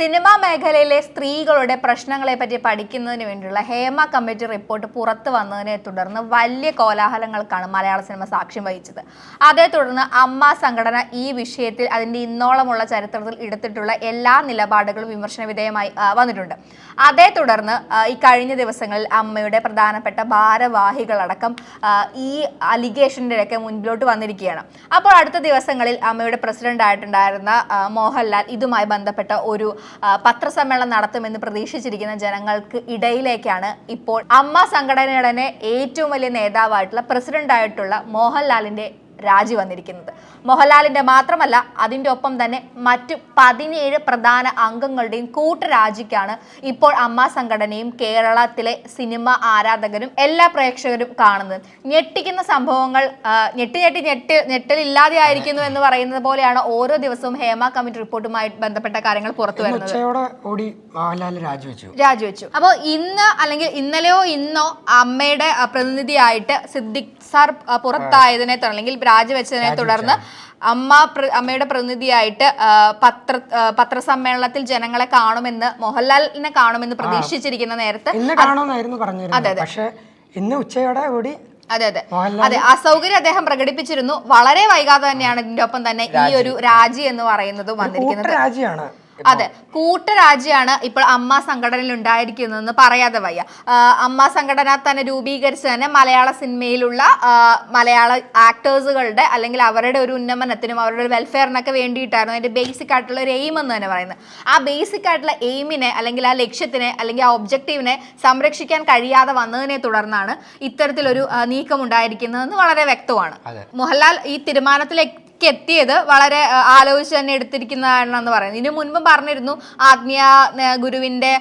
Cinema മേഖലയിലെ സ്ത്രീകളുടെ പ്രശ്നങ്ങളെ പറ്റി പഠിക്കുന്നതിന് വേണ്ടിയുള്ള ഹേമ കമ്മിറ്റി റിപ്പോർട്ട് പുറത്തു വന്നതിനെ തുടർന്ന് വലിയ കോലാഹലങ്ങൾക്കാണ് മലയാള സിനിമ സാക്ഷ്യം വഹിച്ചത്. അതേ തുടർന്ന് അമ്മ സംഘടന ഈ വിഷയത്തിൽ അതിന്റെ ഇന്നോളമുള്ള ചരിത്രത്തിൽ എടുത്തിട്ടുള്ള എല്ലാ നിലപാടുകളും വിമർശന വിധേയമായി വന്നിട്ടുണ്ട്. അതേ തുടർന്ന് ഈ കഴിഞ്ഞ ദിവസങ്ങളിൽ അമ്മയുടെ പ്രധാനപ്പെട്ട ഭാരവാഹികളടക്കം ഈ അലിഗേഷന്റെ ഒക്കെ മുൻപിലോട്ട് വന്നിരിക്കുകയാണ്. അപ്പോൾ അടുത്ത ദിവസങ്ങളിൽ അമ്മയുടെ പ്രസിഡന്റ് ആയിട്ടുണ്ടായിരുന്ന മോഹൻലാൽ ഇതുമായി ബന്ധപ്പെട്ട ഒരു പത്രസമ്മേളനം നടത്തുമെന്ന് പ്രതീക്ഷിച്ചിരിക്കുന്ന ജനങ്ങൾക്ക് ഇടയിലേക്കാണ് ഇപ്പോൾ അമ്മ സംഘടനയുടെ ഏറ്റവും വലിയ നേതാവായിട്ടുള്ള പ്രസിഡന്റായിട്ടുള്ള മോഹൻലാലിന്റെ രാജി വന്നിരിക്കുന്നത്. മോഹൻലാലിന്റെ മാത്രമല്ല അതിന്റെ ഒപ്പം തന്നെ മറ്റു പതിനേഴ് പ്രധാന അംഗങ്ങളുടെയും കൂട്ടരാജിക്കാണ് ഇപ്പോൾ അമ്മ സംഘടനയും കേരളത്തിലെ സിനിമ ആരാധകരും എല്ലാ പ്രേക്ഷകരും കാണുന്നത്. ഞെട്ടിക്കുന്ന സംഭവങ്ങൾ ഞെട്ടി ഞെട്ടി ഞെട്ടി ഞെട്ടി ഞെട്ടലില്ലാതെയായിരിക്കുന്നു എന്ന് പറയുന്നത് പോലെയാണ് ഓരോ ദിവസവും ഹേമ കമ്മിറ്റി റിപ്പോർട്ടുമായി ബന്ധപ്പെട്ട കാര്യങ്ങൾ പുറത്തു വരുന്നത്. രാജിവെച്ചു അപ്പോൾ ഇന്ന് അല്ലെങ്കിൽ ഇന്നലെയോ ഇന്നോ അമ്മയുടെ പ്രതിനിധിയായിട്ട് സിദ്ദിഖ് സാർ പുറത്തായതിനെ തുടർന്ന് അല്ലെങ്കിൽ രാജിവെച്ചതിനെ തുടർന്ന് അമ്മ അമ്മയുടെ പ്രതിനിധിയായിട്ട് പത്ര പത്രസമ്മേളനത്തിൽ ജനങ്ങളെ കാണുമെന്ന് മോഹൻലാലിനെ കാണുമെന്ന് പ്രതീക്ഷിച്ചിരിക്കുന്ന നേരത്ത് പറഞ്ഞിരുന്നത്. പക്ഷെ ഇന്ന് ഉച്ചയോടെ കൂടി അതെ അതെ. അതെ അസൗകര്യം അദ്ദേഹം പ്രകടിപ്പിച്ചിരുന്നു. വളരെ വൈകാതെ തന്നെയാണ് ഇതിന്റെ ഒപ്പം തന്നെ ഈ ഒരു രാജി എന്ന് പറയുന്നത് വന്നിരിക്കുന്നത്. കൂട്ടരാജിയാണ് അതെ കൂട്ടരാജ്യാണ് ഇപ്പോൾ അമ്മ സംഘടനയിൽ ഉണ്ടായിരിക്കുന്നതെന്ന് പറയാതെ വയ്യ. അമ്മ സംഘടന തന്നെ രൂപീകരിച്ച് തന്നെ മലയാള സിനിമയിലുള്ള മലയാള ആക്ടേഴ്സുകളുടെ അല്ലെങ്കിൽ അവരുടെ ഒരു ഉന്നമനത്തിനും അവരുടെ ഒരു വെൽഫെയറിനൊക്കെ വേണ്ടിയിട്ടായിരുന്നു അതിന്റെ ബേസിക് ആയിട്ടുള്ള ഒരു എയിം എന്ന് തന്നെ പറയുന്നത്. ആ ബേസിക് ആയിട്ടുള്ള എയിമിനെ അല്ലെങ്കിൽ ആ ലക്ഷ്യത്തിനെ അല്ലെങ്കിൽ ആ ഒബ്ജക്റ്റീവിനെ സംരക്ഷിക്കാൻ കഴിയാതെ വന്നതിനെ തുടർന്നാണ് ഇത്തരത്തിലൊരു നീക്കം ഉണ്ടായിരിക്കുന്നതെന്ന് വളരെ വ്യക്തമാണ്. മോഹൻലാൽ ഈ തീരുമാനത്തിലേക്ക് എത്തിയത് വളരെ ആലോചിച്ച് തന്നെ എടുത്തിരിക്കുന്നതാണെന്ന് പറയുന്നത് ഇതിനു മുൻപ് പറഞ്ഞിരുന്നു ആത്മീയ ഗുരുവിന്റെ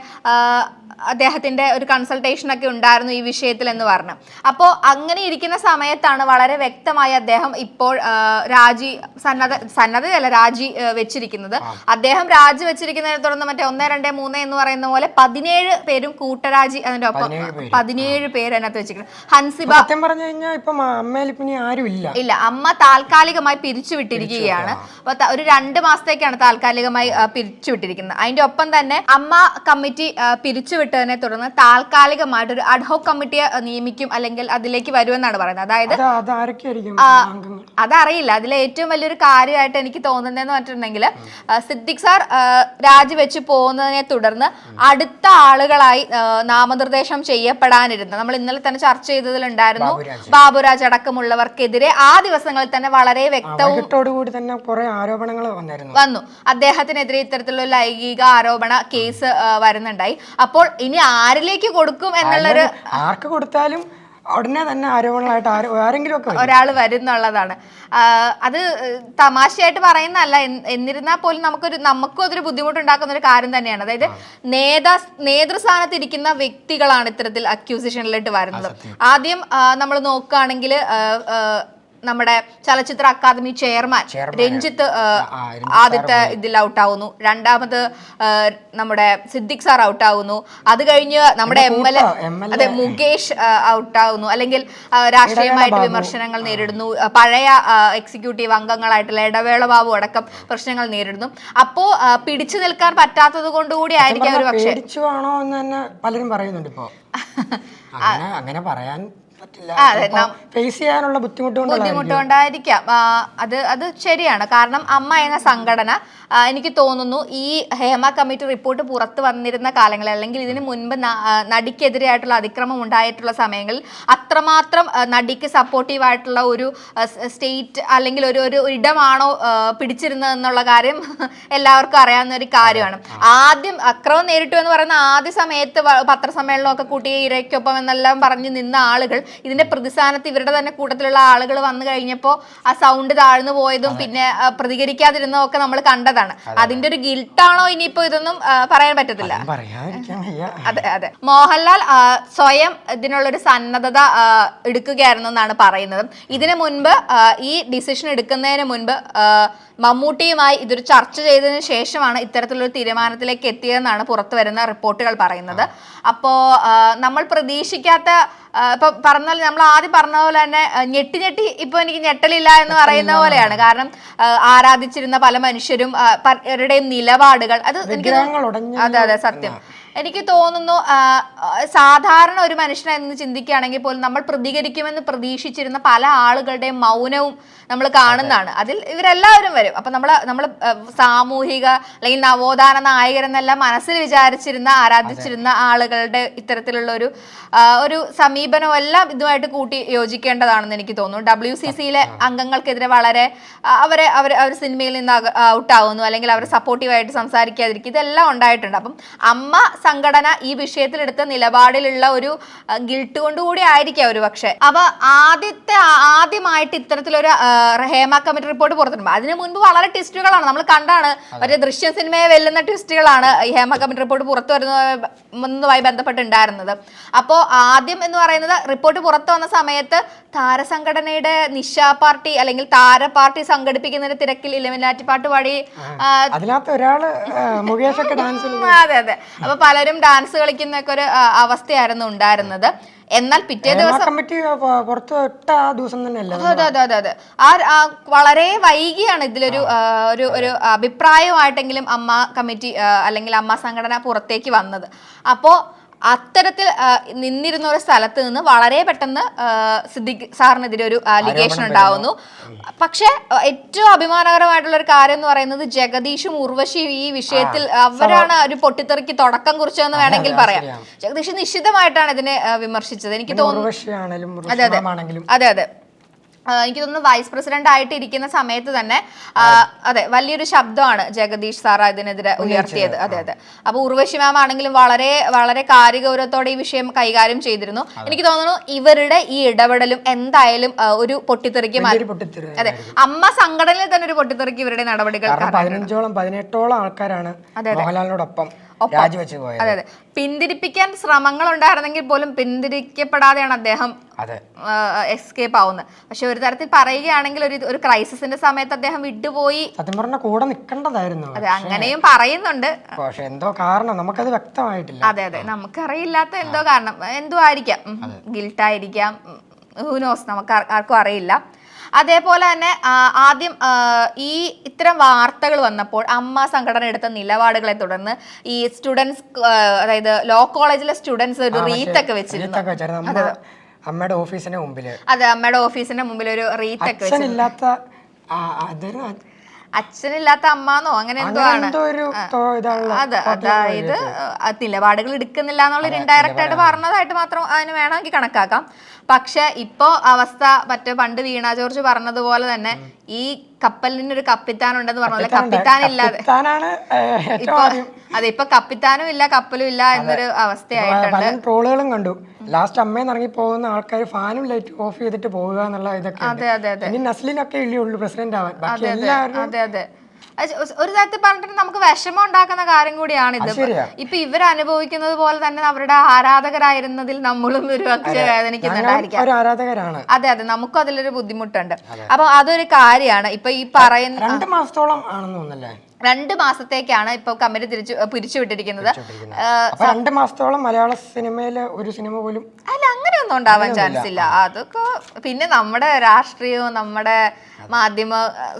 അദ്ദേഹത്തിന്റെ ഒരു കൺസൾട്ടേഷൻ ഒക്കെ ഉണ്ടായിരുന്നു ഈ വിഷയത്തിൽ എന്ന് പറഞ്ഞു. അപ്പോൾ അങ്ങനെ ഇരിക്കുന്ന സമയത്താണ് വളരെ വ്യക്തമായി അദ്ദേഹം ഇപ്പോൾ രാജി സന്നദ്ധ സന്നദ്ധയല്ല രാജി വെച്ചിരിക്കുന്നത്. അദ്ദേഹം രാജി വെച്ചിരിക്കുന്നതിനെ തുടർന്ന് മറ്റേ ഒന്ന് രണ്ട് മൂന്ന് എന്ന് പറയുന്ന പോലെ പതിനേഴ് പേരും കൂട്ടരാജി അതിന്റെ ഒപ്പം പതിനേഴ് പേര്. അതിനകത്ത് വെച്ചിരിക്കുന്നത് ഹൻസിബ സത്യം പറഞ്ഞു കഴിഞ്ഞാൽ ഇപ്പം അമ്മയിൽ പിന്നെ ആരും ഇല്ല. ഇല്ല അമ്മ താൽക്കാലികമായി പിരിച്ചുവിട്ടിരിക്കുകയാണ്. അപ്പൊ ഒരു രണ്ട് മാസത്തേക്കാണ് താൽക്കാലികമായി പിരിച്ചുവിട്ടിരിക്കുന്നത്. അതിന്റെ ഒപ്പം തന്നെ അമ്മ കമ്മിറ്റി ആ, പിരിച്ചുവിട്ടതിനെ തുടർന്ന് താൽക്കാലികമായിട്ട് ഒരു അഡ്ഹോക് കമ്മിറ്റിയെ നിയമിക്കും അല്ലെങ്കിൽ അതിലേക്ക് വരുമെന്നാണ് പറയുന്നത്. അതായത് അതറിയില്ല. അതിലെ ഏറ്റവും വലിയൊരു കാര്യമായിട്ട് എനിക്ക് തോന്നുന്നതെന്ന് പറഞ്ഞിട്ടുണ്ടെങ്കിൽ സിദ്ദിഖ് സാർ രാജിവെച്ച് പോകുന്നതിനെ തുടർന്ന് അടുത്ത ആളുകളായി നാമനിർദ്ദേശം ചെയ്യപ്പെടാനിരുന്നു. നമ്മൾ ഇന്നലെ തന്നെ ചർച്ച ചെയ്തതിലുണ്ടായിരുന്നു ബാബുരാജ്. ബാബുരാജ് അടക്കമുള്ളവർക്കെതിരെ ആ ദിവസങ്ങളിൽ തന്നെ വളരെ വ്യക്തവും കൂടി തന്നെ കുറെ ആരോപണങ്ങൾ വന്നു. അദ്ദേഹത്തിനെതിരെ ഇത്തരത്തിലുള്ള ലൈംഗിക ആരോപണ കേസ് വരുന്നുണ്ടായി. അപ്പോൾ ഇനി ആരിലേക്ക് കൊടുക്കും എന്നുള്ളൊരു ആർക്ക് കൊടുത്താലും ഉടനെ തന്നെ ആരോപണങ്ങളായിട്ട് ആരോ- ആരെങ്കിലും ഒക്കെ ഒരാൾ വരുന്നുള്ളതാണ്. അത് തമാശയായിട്ട് പറയുന്നതല്ല. എന്ന്- എന്നിരുന്നാൽ പോലും നമുക്കൊരു നമുക്കും അതൊരു ബുദ്ധിമുട്ടുണ്ടാക്കുന്ന ഒരു കാര്യം തന്നെയാണ്. അതായത് നേതാ നേതൃസ്ഥാനത്ത് ഇരിക്കുന്ന വ്യക്തികളാണ് ഇത്തരത്തിൽ അക്യൂസിഷനിലിട്ട് വരുന്നത്. ആദ്യം നമ്മൾ നോക്കുകയാണെങ്കിൽ നമ്മുടെ ചലച്ചിത്ര അക്കാദമി ചെയർമാൻ. രഞ്ജിത്ത് ആദ്യത്തെ ഇതിൽ ഔട്ടാവുന്നു. രണ്ടാമത് ആ, നമ്മുടെ സിദ്ദിഖ് സാർ ഔട്ടാവുന്നു. അത് കഴിഞ്ഞ് നമ്മുടെ എം എൽ എ. അതെ മുകേഷ് ഔട്ടാവുന്നു. അല്ലെങ്കിൽ രാഷ്ട്രീയമായിട്ട് വിമർശനങ്ങൾ നേരിടുന്നു. പഴയ എക്സിക്യൂട്ടീവ് അംഗങ്ങളായിട്ടുള്ള ഇടവേള ബാബു അടക്കം പ്രശ്നങ്ങൾ നേരിടുന്നു. അപ്പോ പിടിച്ചു നിൽക്കാൻ പറ്റാത്തത് കൊണ്ടുകൂടി ആയിരിക്കും ഒരു പക്ഷേ. പലരും പറയുന്നുണ്ട് ഇപ്പോ. അങ്ങനെ പറയാൻ പറ്റില്ല. അതെ, ഫേസ് ചെയ്യാനുള്ള ബുദ്ധിമുട്ട് ബുദ്ധിമുട്ടുകൊണ്ടായിരിക്കാം അത് അത് ശരിയാണ്. കാരണം അമ്മ എന്ന സംഘടന എനിക്ക് തോന്നുന്നു ഈ ഹേമ കമ്മിറ്റി റിപ്പോർട്ട് പുറത്തു വന്നിരുന്ന കാലങ്ങളിൽ അല്ലെങ്കിൽ ഇതിന് മുൻപ് നടിക്കെതിരെയായിട്ടുള്ള അതിക്രമം ഉണ്ടായിട്ടുള്ള സമയങ്ങളിൽ അത്രമാത്രം നടിക്ക് സപ്പോർട്ടീവായിട്ടുള്ള ഒരു സ്റ്റേറ്റ് അല്ലെങ്കിൽ ഒരു ഒരു ഇടമാണോ പിടിച്ചിരുന്നത് എന്നുള്ള കാര്യം എല്ലാവർക്കും അറിയാവുന്ന ഒരു കാര്യമാണ്. ആദ്യം അക്രമം നേരിട്ടു എന്ന് പറയുന്ന ആദ്യ സമയത്ത് പത്രസമ്മേളനമൊക്കെ കൂട്ടി ഇരയ്ക്കൊപ്പം എന്നെല്ലാം പറഞ്ഞു നിന്ന ആളുകൾ ഇതിന്റെ പ്രതിസ്ഥാനത്ത് ഇവരുടെ തന്നെ കൂട്ടത്തിലുള്ള ആളുകൾ വന്നു കഴിഞ്ഞപ്പോൾ ആ സൗണ്ട് താഴ്ന്നു പോയതും പിന്നെ പ്രതികരിക്കാതിരുന്നതും ഒക്കെ നമ്മൾ കണ്ടതാണ്. അതിന്റെ ഒരു ഗിൽട്ടാണോ ഇനിയിപ്പോ ഇതൊന്നും പറയാൻ പറ്റത്തില്ല. അതെ അതെ മോഹൻലാൽ സ്വയം സ്വയം ഇതിനുള്ളൊരു സന്നദ്ധത എടുക്കുകയായിരുന്നു എന്നാണ് പറയുന്നത്. ഇതിനു മുൻപ് ഈ ഡിസിഷൻ എടുക്കുന്നതിന് മുൻപ് മമ്മൂട്ടിയുമായി ഇതൊരു ചർച്ച ചെയ്തതിന് ശേഷമാണ് ഇത്തരത്തിലൊരു തീരുമാനത്തിലേക്ക് എത്തിയതെന്നാണ് പുറത്തു വരുന്ന റിപ്പോർട്ടുകൾ പറയുന്നത്. അപ്പോൾ നമ്മൾ പ്രതീക്ഷിക്കാത്ത ഇപ്പൊ പറഞ്ഞ പോലെ നമ്മൾ ആദ്യം പറഞ്ഞ പോലെ തന്നെ ഞെട്ടി ഞെട്ടി ഇപ്പൊ എനിക്ക് ഞെട്ടലില്ല എന്ന് പറയുന്ന പോലെയാണ്. കാരണം ആരാധിച്ചിരുന്ന പല മനുഷ്യരും പലരുടെയും നിലപാടുകൾ അത് എനിക്ക് അതെ അതെ സത്യം. എനിക്ക് തോന്നുന്നു സാധാരണ ഒരു മനുഷ്യനെ എന്ന് ചിന്തിക്കുകയാണെങ്കിൽ പോലും നമ്മൾ പ്രതികരിക്കുമെന്ന് പ്രതീക്ഷിച്ചിരുന്ന പല ആളുകളുടെയും മൗനവും നമ്മൾ കാണുന്നതാണ്. അതിൽ ഇവരെല്ലാവരും വരും. അപ്പൊ നമ്മൾ നമ്മൾ സാമൂഹിക അല്ലെങ്കിൽ നവോത്ഥാന നായകരെന്നെല്ലാം മനസ്സിൽ വിചാരിച്ചിരുന്ന ആരാധിച്ചിരുന്ന ആളുകളുടെ ഇത്തരത്തിലുള്ള ഒരു ഒരു സമീപനവും എല്ലാം ഇതുമായിട്ട് കൂട്ടി യോജിക്കേണ്ടതാണെന്ന് എനിക്ക് തോന്നുന്നു. ഡബ്ല്യു സി സിയിലെ അംഗങ്ങൾക്കെതിരെ വളരെ അവരെ അവർ അവർ സിനിമയിൽ നിന്ന് ഔട്ടാവുന്നു അല്ലെങ്കിൽ അവർ സപ്പോർട്ടീവായിട്ട് സംസാരിക്കാതിരിക്കും ഇതെല്ലാം ഉണ്ടായിട്ടുണ്ട്. അപ്പം അമ്മ സംഘടന ഈ വിഷയത്തിലെടുത്ത നിലപാടിലുള്ള ഒരു ഗിൽട്ട് കൊണ്ടുകൂടി ആയിരിക്കാം ഒരു പക്ഷേ. അപ്പൊ ആദ്യത്തെ ആദ്യമായിട്ട് ഇത്തരത്തിലൊരു ഹേമ കമ്മിറ്റി റിപ്പോർട്ട് പുറത്തിട്ടുണ്ട് അതിനു മുൻപ് വളരെ ട്വിസ്റ്റുകളാണ്. നമ്മൾ കണ്ടാണ് മറ്റേ ദൃശ്യ സിനിമയെ വെല്ലുന്ന ട്വിസ്റ്റുകളാണ് ഈ ഹേമ കമ്മിറ്റി റിപ്പോർട്ട് പുറത്തു വരുന്നതുമായി ബന്ധപ്പെട്ടുണ്ടായിരുന്നത്. അപ്പോൾ ആദ്യം എന്ന് പറയുന്നത് റിപ്പോർട്ട് പുറത്തു വന്ന സമയത്ത് താരസംഘടനയുടെ നിശ പാർട്ടി അല്ലെങ്കിൽ താര പാർട്ടി സംഘടിപ്പിക്കുന്നതിന്റെ തിരക്കിൽ ഇലമിനാറ്റി പാട്ട് പാടി അതിനകത്ത് ഒരാൾ അതെ അതെ. അപ്പൊ പലരും ഡാൻസ് കളിക്കുന്ന ഒരു അവസ്ഥയായിരുന്നു ഉണ്ടായിരുന്നത്. എന്നാൽ പിറ്റേ ദിവസം കമ്മിറ്റി ആ ദിവസം തന്നെയല്ലേ അതെ? അതെ അതെ ആ വളരെ വൈകിയാണ് ഇതിലൊരു ഒരു ഒരു അഭിപ്രായമായിട്ടെങ്കിലും അമ്മ കമ്മിറ്റി അല്ലെങ്കിൽ അമ്മ സംഘടന പുറത്തേക്ക് വന്നത്. അപ്പോൾ അത്തരത്തിൽ നിന്നിരുന്ന ഒരു സ്ഥലത്ത് നിന്ന് വളരെ പെട്ടെന്ന് സിദ്ദിഖ് സാറിനെതിരെ ഒരു അലിഗേഷൻ ഉണ്ടാവുന്നു. പക്ഷെ ഏറ്റവും അഭിമാനകരമായിട്ടുള്ള ഒരു കാര്യം എന്ന് പറയുന്നത് ജഗദീഷും ഉർവശിയും ഈ വിഷയത്തിൽ അവരാണ് ഒരു പൊട്ടിത്തെറിക്ക് തുടക്കം കുറിച്ചതെന്ന് വേണമെങ്കിൽ പറയാം. ജഗദീഷ് നിശ്ചിതമായിട്ടാണ് ഇതിനെ വിമർശിച്ചത്. എനിക്ക് തോന്നുന്നു അതെ, അതെ. അതെ അതെ. എനിക്ക് തോന്നുന്നു വൈസ് പ്രസിഡന്റ് ആയിട്ട് ഇരിക്കുന്ന സമയത്ത് തന്നെ അതെ വലിയൊരു ശബ്ദമാണ് ജഗദീഷ് സാർ അതിനെതിരെ ഉയർത്തിയത്. അതെ അതെ. അപ്പൊ ഉർവശി മാം ആണെങ്കിലും വളരെ വളരെ കാര്യഗൗരവത്തോടെ ഈ വിഷയം കൈകാര്യം ചെയ്തിരുന്നു. എനിക്ക് തോന്നുന്നു ഇവരുടെ ഈ ഇടപെടലും എന്തായാലും ഒരു പൊട്ടിത്തെറിക്ക് അതെ അമ്മ സംഘടനയിൽ തന്നെ ഒരു പൊട്ടിത്തെറിക്ക് ഇവരുടെ നടപടികൾ പതിനഞ്ചോളം പതിനെട്ടോളം ആൾക്കാരാണ് മോഹൻലാലിനോടൊപ്പം. രാജിവെച്ച് പോയത്. അതെ അതെ. പിന്തിരിപ്പിക്കാൻ ശ്രമങ്ങൾ ഉണ്ടായിരുന്നെങ്കിൽ പോലും പിന്തിരിക്കപ്പെടാതെയാണ് അദ്ദേഹം എസ്കേപ്പ് ആവുന്നത്. പക്ഷെ ഒരു തരത്തിൽ പറയുകയാണെങ്കിൽ ഒരു ഒരു ക്രൈസിസിന്റെ സമയത്ത് അദ്ദേഹം വിട്ടുപോയി. സത്യം പറഞ്ഞ കൂടെ നിൽക്കേണ്ടതായിരുന്നു അതെ. അങ്ങനെയും പറയുന്നുണ്ട്. പക്ഷെ എന്തോ കാരണം നമുക്കത് വ്യക്തമായിട്ടില്ല. അതെ അതെ. നമുക്കറിയില്ലാത്ത എന്തോ കാരണം. എന്തോ ആയിരിക്കാം. ഗിൽട്ടായിരിക്കാം ഹൂനോസ് നമുക്ക് ആർ- ആർക്കും അറിയില്ല. അതേപോലെ തന്നെ ആദ്യം ഈ ഇത്തരം വാർത്തകൾ വന്നപ്പോൾ അമ്മ സംഘടന എടുത്ത നിലപാടുകളെ തുടർന്ന് ഈ സ്റ്റുഡൻസ് അതായത് ലോ കോളേജിലെ സ്റ്റുഡൻസ് ഒരു റീത്ത് ഒക്കെ വെച്ചിരുന്നു. അമ്മയുടെ ഓഫീസിന്റെ മുമ്പിൽ അതെ അമ്മയുടെ ഓഫീസിന്റെ മുമ്പിൽ ഒരു റീത്ത് ഒക്കെ വെച്ചു അച്ഛനില്ലാത്ത അമ്മാന്നോ? അങ്ങനെ എന്തോ ആണ്. അത് അതായത് നിലപാടുകൾ എടുക്കുന്നില്ല എന്നുള്ള ഇൻഡയറക്റ്റ് ആയിട്ട് പറഞ്ഞതായിട്ട് മാത്രം അതിന് വേണമെങ്കിൽ കണക്കാക്കാം. പക്ഷെ ഇപ്പോ അവസ്ഥ മറ്റേ പണ്ട് വീണ ജോർജ് പറഞ്ഞതുപോലെ തന്നെ ഈ കപ്പലിന് ഒരു കപ്പിത്താൻ ഉണ്ടെന്ന് പറഞ്ഞ കപ്പിത്താൻ ഇല്ലാതെ ഇപ്പൊ അതെ ഇപ്പൊ കപ്പിത്താനും ഇല്ല കപ്പലും ഇല്ല എന്നൊരു അവസ്ഥയായിട്ടുണ്ട്. ട്രോളുകളും കണ്ടു. ലാസ്റ്റ് അമ്മയെന്ന് ഇറങ്ങി പോകുന്ന ആൾക്കാർ ഫാനും ലൈറ്റ് ഓഫ് ചെയ്തിട്ട് പോവുക എന്നുള്ള ഇതൊക്കെ നസ്ലിനൊക്കെ ഇല്ലേ ഉള്ളൂ പ്രസിഡന്റ് ആവാൻ അതെ അതെ അത്. ഒരു തരത്തിൽ പറഞ്ഞിട്ട് നമുക്ക് വിഷമം ഉണ്ടാക്കുന്ന കാര്യം കൂടിയാണ് ഇത്. ഇപ്പൊ ഇവർ അനുഭവിക്കുന്നത് പോലെ തന്നെ അവരുടെ ആരാധകരായിരുന്നതിൽ നമ്മളും ഒരു പക്ഷേ വേദനിക്കുന്നുണ്ടായിരിക്കാം. അതെ അതെ. നമുക്കും അതിലൊരു ബുദ്ധിമുട്ടുണ്ട്. അപ്പൊ അതൊരു കാര്യമാണ്. ഇപ്പൊ ഈ പറയുന്ന രണ്ട് മാസത്തോളം ആണെന്ന് തോന്നുന്നല്ലേ? രണ്ട് മാസത്തേക്കാണ് ഇപ്പൊ കമ്പനി തിരിച്ചു പിരിച്ചുവിട്ടിരിക്കുന്നത്. രണ്ട് മാസത്തോളം മലയാള സിനിമയിലെ ഒരു സിനിമ പോലും അല്ല അങ്ങനെയൊന്നും ഉണ്ടാവാൻ ചാൻസ് ഇല്ല അതൊക്കെ പിന്നെ നമ്മുടെ രാഷ്ട്രീയവും നമ്മുടെ മാധ്യമ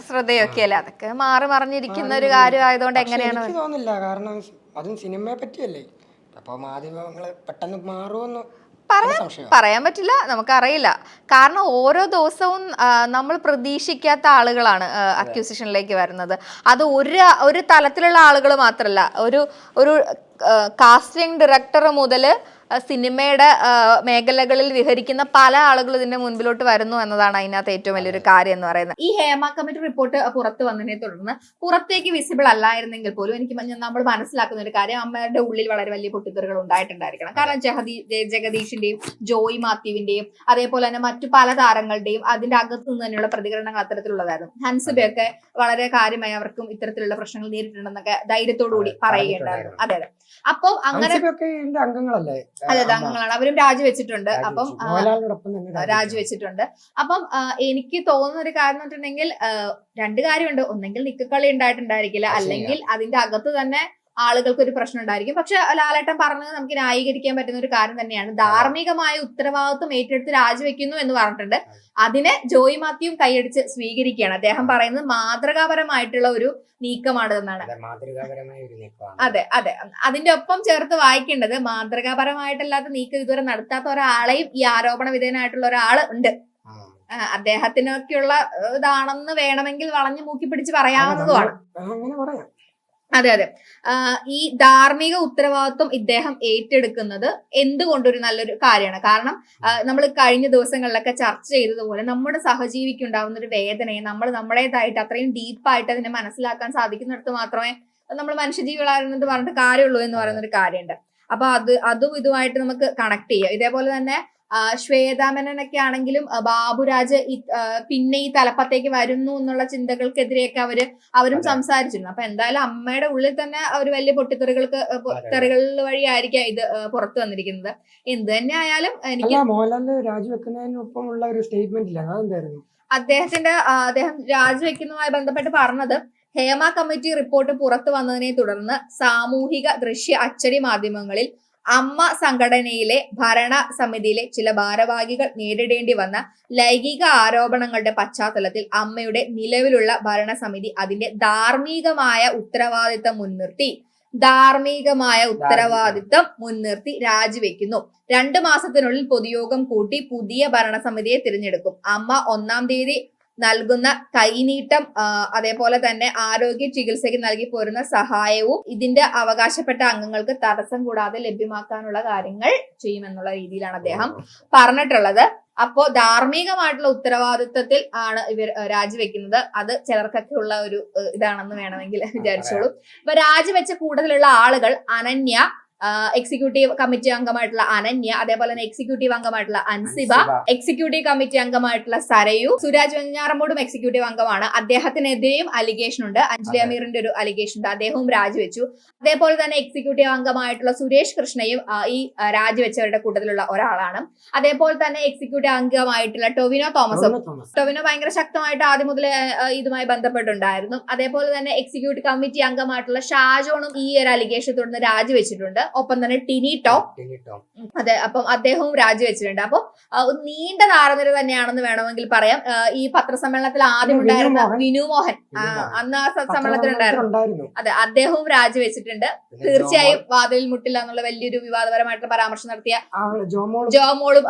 ശ്രദ്ധയൊക്കെ അല്ലേ? അതൊക്കെ മാറി മറിഞ്ഞിരിക്കുന്ന ഒരു കാര്യം ആയതുകൊണ്ട് എങ്ങനെയാണ് എനിക്ക് തോന്നുന്നില്ല. കാരണം അതും സിനിമയെ പറ്റിയല്ലേ? അപ്പൊ മാധ്യമങ്ങൾ പെട്ടെന്ന് മാറുമെന്ന് പറയാൻ പറയാൻ പറ്റില്ല. നമുക്കറിയില്ല. കാരണം ഓരോ ദിവസവും നമ്മൾ പ്രതീക്ഷിക്കാത്ത ആളുകളാണ് അക്യൂസിഷനിലേക്ക് വരുന്നത്. അത് ഒരു ഒരു തലത്തിലുള്ള ആളുകൾ മാത്രമല്ല ഒരു ഒരു കാസ്റ്റിംഗ് ഡയറക്ടർ മുതൽ സിനിമയുടെ മേഖലകളിൽ വിഹരിക്കുന്ന പല ആളുകൾ ഇതിന്റെ മുൻപിലോട്ട് വരുന്നു എന്നതാണ് അതിനകത്ത് ഏറ്റവും വലിയൊരു കാര്യം എന്ന് പറയുന്നത്. ഈ ഹേമ കമ്മിറ്റി റിപ്പോർട്ട് പുറത്തു വന്നതിനെ തുടർന്ന് പുറത്തേക്ക് വിസിബിൾ അല്ലായിരുന്നെങ്കിൽ പോലും എനിക്ക് നമ്മൾ മനസ്സിലാക്കുന്ന ഒരു കാര്യം അമ്മയുടെ ഉള്ളിൽ വളരെ വലിയ പൊട്ടിത്തെറികൾ ഉണ്ടായിട്ടുണ്ടായിരിക്കണം. കാരണം ജഗദീ ജെ- ജഗദീഷിന്റെയും ജോയ് മാത്യുവിന്റെയും അതേപോലെ തന്നെ മറ്റു പല താരങ്ങളുടെയും അതിന്റെ അകത്തു നിന്ന് തന്നെയുള്ള പ്രതികരണങ്ങൾ അത്തരത്തിലുള്ളതായിരുന്നു. ഹൻസബയൊക്കെ വളരെ കാര്യമായി അവർക്കും ഇത്തരത്തിലുള്ള പ്രശ്നങ്ങൾ നേരിട്ടുണ്ടെന്നൊക്കെ ധൈര്യത്തോടു കൂടി പറയുകയുണ്ടായിരുന്നു. അതെ അതെ. അപ്പം അങ്ങനെ അംഗങ്ങളല്ലേ? അതെ അംഗങ്ങളാണ് അവരും രാജിവെച്ചിട്ടുണ്ട് അപ്പം രാജിവെച്ചിട്ടുണ്ട് അപ്പം എനിക്ക് തോന്നുന്ന ഒരു കാര്യം എന്ന് വെച്ചിട്ടുണ്ടെങ്കിൽ രണ്ട് കാര്യമുണ്ട്. ഒന്നെങ്കിൽ നിക്കക്കളി ഉണ്ടായിട്ടുണ്ടായിരിക്കില്ല. അല്ലെങ്കിൽ അതിന്റെ അകത്ത് തന്നെ ആളുകൾക്ക് ഒരു പ്രശ്നം ഉണ്ടായിരിക്കും. പക്ഷെ ലാലേട്ടൻ പറഞ്ഞത് നമുക്ക് ന്യായീകരിക്കാൻ പറ്റുന്ന ഒരു കാര്യം തന്നെയാണ്. ധാർമ്മികമായ ഉത്തരവാദിത്വം ഏറ്റെടുത്ത് രാജിവെക്കുന്നു എന്ന് പറഞ്ഞിട്ടുണ്ട്. അതിനെ ജോയി മാത്യുവും കൈയടിച്ച് സ്വീകരിക്കുകയാണ്. അദ്ദേഹം പറയുന്നത് മാതൃകാപരമായിട്ടുള്ള ഒരു നീക്കമാണ് എന്നാണ് അതെ, അതെ അതെ. അതിന്റെ ഒപ്പം ചേർത്ത് വായിക്കേണ്ടത് മാതൃകാപരമായിട്ടല്ലാത്ത നീക്കം ഇതുവരെ നടത്താത്ത ഒരാളെയും ഈ ആരോപണ വിധേയനായിട്ടുള്ള ഒരാൾ ഉണ്ട്. അദ്ദേഹത്തിനൊക്കെയുള്ള ഇതാണെന്ന് വേണമെങ്കിൽ വളഞ്ഞു മൂക്കി പിടിച്ച് പറയാവുന്നതുമാണ്. അതെ അതെ. ഈ ധാർമ്മിക ഉത്തരവാദിത്വം ഇദ്ദേഹം ഏറ്റെടുക്കുന്നത് എന്തുകൊണ്ടൊരു നല്ലൊരു കാര്യമാണ്? കാരണം നമ്മൾ കഴിഞ്ഞ ദിവസങ്ങളിലൊക്കെ ചർച്ച ചെയ്തതുപോലെ നമ്മുടെ സഹജീവിക്ക് ഉണ്ടാകുന്ന ഒരു വേദനയെ നമ്മൾ നമ്മുടേതായിട്ട് അത്രയും ഡീപ്പായിട്ട് അതിനെ മനസ്സിലാക്കാൻ സാധിക്കുന്നിടത്ത് മാത്രമേ നമ്മൾ മനുഷ്യജീവികളായിരുന്നത് പറഞ്ഞിട്ട് കാര്യമുള്ളൂ എന്ന് പറയുന്ന ഒരു കാര്യമുണ്ട്. അപ്പൊ അത് അതും ഇതുമായിട്ട് നമുക്ക് കണക്ട് ചെയ്യാം. ഇതേപോലെ തന്നെ ശ്വേതാമേനൊക്കെ ആണെങ്കിലും ബാബുരാജ് പിന്നെ ഈ തലപ്പത്തേക്ക് വരുന്നു എന്നുള്ള ചിന്തകൾക്കെതിരെയൊക്കെ അവർ അവരും സംസാരിച്ചിരുന്നു. അപ്പൊ എന്തായാലും അമ്മയുടെ ഉള്ളിൽ തന്നെ ഒരു വലിയ പൊട്ടിത്തെറികൾക്ക്. തെറികൾ വഴിയായിരിക്കാം ഇത് പുറത്തു വന്നിരിക്കുന്നത്. എന്ത് തന്നെ ആയാലും എനിക്ക് രാജിവെക്കുന്നതിനൊപ്പമുള്ള മോഹൻലാലിന് ഒരു സ്റ്റേറ്റ്മെന്റ് ഇല്ല. അതെന്തായിരുന്നു? അദ്ദേഹത്തിന്റെ അദ്ദേഹം രാജിവെക്കുന്നതുമായി ബന്ധപ്പെട്ട് പറഞ്ഞത് ഹേമ കമ്മിറ്റി റിപ്പോർട്ട് പുറത്തു വന്നതിനെ തുടർന്ന് സാമൂഹിക ദൃശ്യ അച്ചടി മാധ്യമങ്ങളിൽ അമ്മ സംഘടനയിലെ ഭരണ സമിതിയിലെ ചില ഭാരവാഹികൾ നേരിടേണ്ടി വന്ന ലൈംഗിക ആരോപണങ്ങളുടെ പശ്ചാത്തലത്തിൽ അമ്മയുടെ നിലവിലുള്ള ഭരണസമിതി അതിന്റെ ധാർമ്മികമായ ഉത്തരവാദിത്തം മുൻനിർത്തി. ധാർമ്മികമായ ഉത്തരവാദിത്തം മുൻനിർത്തി രാജിവെക്കുന്നു. രണ്ട് മാസത്തിനുള്ളിൽ പൊതുയോഗം കൂട്ടി പുതിയ ഭരണസമിതിയെ തിരഞ്ഞെടുക്കും. അമ്മ ഒന്നാം തീയതി നൽകുന്ന കൈനീട്ടം അതേപോലെ തന്നെ ആരോഗ്യ ചികിത്സയ്ക്ക് നൽകി പോരുന്ന സഹായവും ഇതിന്റെ അവകാശപ്പെട്ട അംഗങ്ങൾക്ക് തടസ്സം കൂടാതെ ലഭ്യമാക്കാനുള്ള കാര്യങ്ങൾ ചെയ്യുമെന്നുള്ള രീതിയിലാണ് അദ്ദേഹം പറഞ്ഞിട്ടുള്ളത്. അപ്പോ ധാർമ്മികമായിട്ടുള്ള ഉത്തരവാദിത്വത്തിൽ ആണ് ഇവർ രാജിവെക്കുന്നത്. അത് ചിലർക്കൊക്കെ ഉള്ള ഒരു ഇതാണെന്ന് വേണമെങ്കിൽ വിചാരിച്ചോളൂ. അപ്പൊ രാജിവെച്ച കൂടുതലുള്ള ആളുകൾ അനന്യ എക്സിക്യൂട്ടീവ് കമ്മിറ്റി അംഗമായിട്ടുള്ള അനന്യ അതേപോലെ തന്നെ എക്സിക്യൂട്ടീവ് അംഗമായിട്ടുള്ള അൻസിബ. എക്സിക്യൂട്ടീവ് കമ്മിറ്റി അംഗമായിട്ടുള്ള സരയു സുരാജ് വെഞ്ഞാറമ്മൂടും എക്സിക്യൂട്ടീവ് അംഗമാണ്. അദ്ദേഹത്തിനെതിരെയും അലിഗേഷൻ ഉണ്ട്. അഞ്ജലി അമീറിന്റെ ഒരു അലിഗേഷൻ ഉണ്ട്. അദ്ദേഹവും രാജിവെച്ചു. അതേപോലെ തന്നെ എക്സിക്യൂട്ടീവ് അംഗമായിട്ടുള്ള സുരേഷ് കൃഷ്ണയും ഈ രാജിവെച്ചവരുടെ കൂട്ടത്തിലുള്ള ഒരാളാണ്. അതേപോലെ തന്നെ എക്സിക്യൂട്ടീവ് അംഗമായിട്ടുള്ള ടൊവിനോ തോമസും. തോമസ്. ടൊവിനോ ഭയങ്കര ശക്തമായിട്ട് ആദ്യം മുതൽ ഇതുമായി ബന്ധപ്പെട്ടുണ്ടായിരുന്നു. അതേപോലെ തന്നെ എക്സിക്യൂട്ടീവ് കമ്മിറ്റി അംഗമായിട്ടുള്ള ഷാജോണും ഈ ഒരു അലിഗേഷൻ തുടർന്ന് രാജിവെച്ചിട്ടുണ്ട്. ഒപ്പം തന്നെ ടിനി ടോം. അതെ അപ്പം അദ്ദേഹവും രാജിവെച്ചിട്ടുണ്ട്. അപ്പൊ നീണ്ട താരനിര തന്നെയാണെന്ന് വേണമെങ്കിൽ പറയാം. ഈ പത്രസമ്മേളനത്തിൽ ആദ്യം ഉണ്ടായിരുന്ന. വിനു മോഹൻ. അന്ന് ആ സമ്മേളനത്തിൽ ഉണ്ടായിരുന്നു. അതെ അദ്ദേഹവും രാജിവെച്ചിട്ടുണ്ട്. തീർച്ചയായും വാതിലിൽ മുട്ടില്ല എന്നുള്ള വലിയൊരു വിവാദപരമായിട്ടുള്ള പരാമർശം നടത്തിയ ജോമോളും.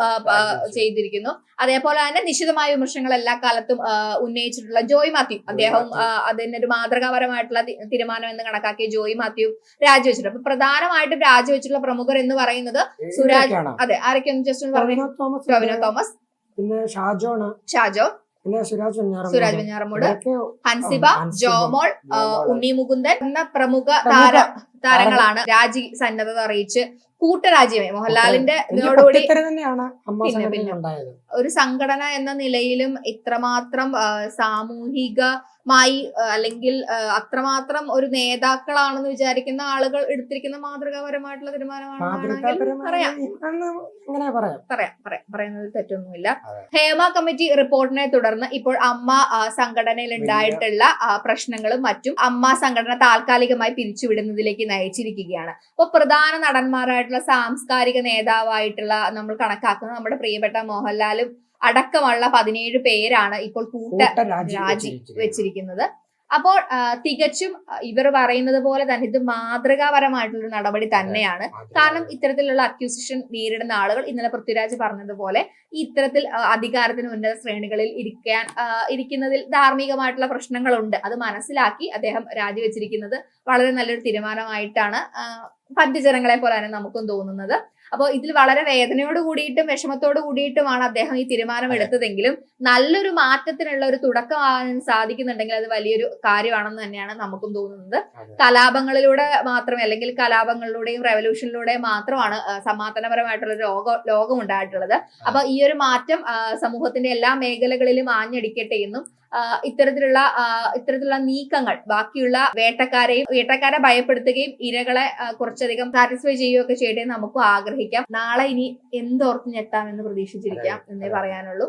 ചെയ്തിരിക്കുന്നു. അതേപോലെ തന്നെ നിശിതമായ വിമർശനങ്ങൾ എല്ലാ കാലത്തും ഉന്നയിച്ചിട്ടുള്ള ജോയ് മാത്യു. അദ്ദേഹം അതിനൊരു മാതൃകാപരമായിട്ടുള്ള തീരുമാനം എന്ന് കണക്കാക്കിയ ജോയ് മാത്യു രാജിവെച്ചിട്ടുണ്ട്. അപ്പൊ പ്രധാനമായിട്ടും രാജിവെച്ചിട്ടുള്ള പ്രമുഖർ എന്ന് പറയുന്നത് സുരാജ് അതെ ആരൊക്കെയൊന്ന് ജസ്റ്റ് ഒന്ന് പറഞ്ഞു ടോവിനോ തോമസ്. പിന്നെ ഷാജോണ്. ഷാജോ. പിന്നെ സുരാജ്. സുരാജ് വെഞ്ഞാറമൂട് ഹൻസിബ ജോമോൾ ഉണ്ണി മുകുന്ദൻ എന്ന പ്രമുഖ താര താരങ്ങളാണ് രാജി സന്നദ്ധത അറിയിച്ച് കൂട്ടരാജ്യമേ. മോഹൻലാലിന്റെ ഇതിനോടുകൂടി. ഒരു സംഘടന എന്ന നിലയിലും ഇത്രമാത്രം ആ, ആ, അല്ലെങ്കിൽ അത്രമാത്രം ഒരു നേതാക്കളാണെന്ന് വിചാരിക്കുന്ന ആളുകൾ എടുത്തിരിക്കുന്ന മാതൃകാപരമായിട്ടുള്ള തീരുമാനമാണ് പറയാം. പറയാം. പറയുന്നത് തെറ്റൊന്നുമില്ല. ഹേമ കമ്മിറ്റി റിപ്പോർട്ടിനെ തുടർന്ന് ഇപ്പോൾ അമ്മ സംഘടനയിൽ ഉണ്ടായിട്ടുള്ള പ്രശ്നങ്ങളും മറ്റും അമ്മ സംഘടന താൽക്കാലികമായി പിരിച്ചുവിടുന്നതിലേക്ക് നയിച്ചിരിക്കുകയാണ്. അപ്പോൾ പ്രധാന നടന്മാരായിട്ടുള്ള സാംസ്കാരിക നേതാവായിട്ടുള്ള നമ്മൾ കണക്കാക്കുന്ന നമ്മുടെ പ്രിയപ്പെട്ട മോഹൻലാലും അടക്കമുള്ള പതിനേഴ് പേരാണ് ഇപ്പോൾ കൂട്ട രാജി വെച്ചിരിക്കുന്നത്. അപ്പോൾ തികച്ചും ഇവർ പറയുന്നത് പോലെ തന്നെ ഇത് മാതൃകാപരമായിട്ടുള്ള നടപടി തന്നെയാണ്. കാരണം ഇത്തരത്തിലുള്ള അക്യൂസിഷൻ നേരിടുന്ന ആളുകൾ ഇന്നലെ പൃഥ്വിരാജ് പറഞ്ഞതുപോലെ ഈ ഇത്തരത്തിൽ അധികാരത്തിന് ഉന്നത ശ്രേണികളിൽ ഇരിക്കാൻ ഇരിക്കുന്നതിൽ ധാർമ്മികമായിട്ടുള്ള പ്രശ്നങ്ങളുണ്ട്. അത് മനസ്സിലാക്കി അദ്ദേഹം രാജിവെച്ചിരിക്കുന്നത് വളരെ നല്ലൊരു തീരുമാനമായിട്ടാണ് മറ്റ് ജനങ്ങളെ പോലെ തന്നെ നമുക്കും തോന്നുന്നത്. അപ്പോൾ ഇതിൽ വളരെ വേദനയോട് കൂടിയിട്ടും വിഷമത്തോട് കൂടിയിട്ടുമാണ് അദ്ദേഹം ഈ തീരുമാനം എടുത്തതെങ്കിലും നല്ലൊരു മാറ്റത്തിനുള്ള ഒരു തുടക്കമാകാൻ സാധിക്കുന്നുണ്ടെങ്കിൽ അത് വലിയൊരു കാര്യമാണെന്ന് തന്നെയാണ് നമുക്കും തോന്നുന്നത്. കലാപങ്ങളിലൂടെ മാത്രമേ അല്ലെങ്കിൽ കലാപങ്ങളിലൂടെയും റെവല്യൂഷനിലൂടെയും മാത്രമാണ് സമാധാനപരമായിട്ടുള്ള ലോകം ലോകം ഉണ്ടായിട്ടുള്ളത് അപ്പൊ ഈ ഒരു മാറ്റം സമൂഹത്തിന്റെ എല്ലാ മേഖലകളിലും ആഞ്ഞടിക്കട്ടെ എന്നും ഇത്തരത്തിലുള്ള ഇത്തരത്തിലുള്ള നീക്കങ്ങൾ ബാക്കിയുള്ള വേട്ടക്കാരെയും വേട്ടക്കാരെ ഭയപ്പെടുത്തുകയും ഇരകളെ കുറച്ചധികം സാറ്റിസ്ഫൈ ചെയ്യുകയൊക്കെ ചെയ്യട്ടെ നമുക്കും ആഗ്രഹിക്കാം. നാളെ ഇനി എന്തോർത്ത് ഞെട്ടാമെന്ന് പ്രതീക്ഷിച്ചിരിക്കാം എന്നേ പറയാനുള്ളൂ.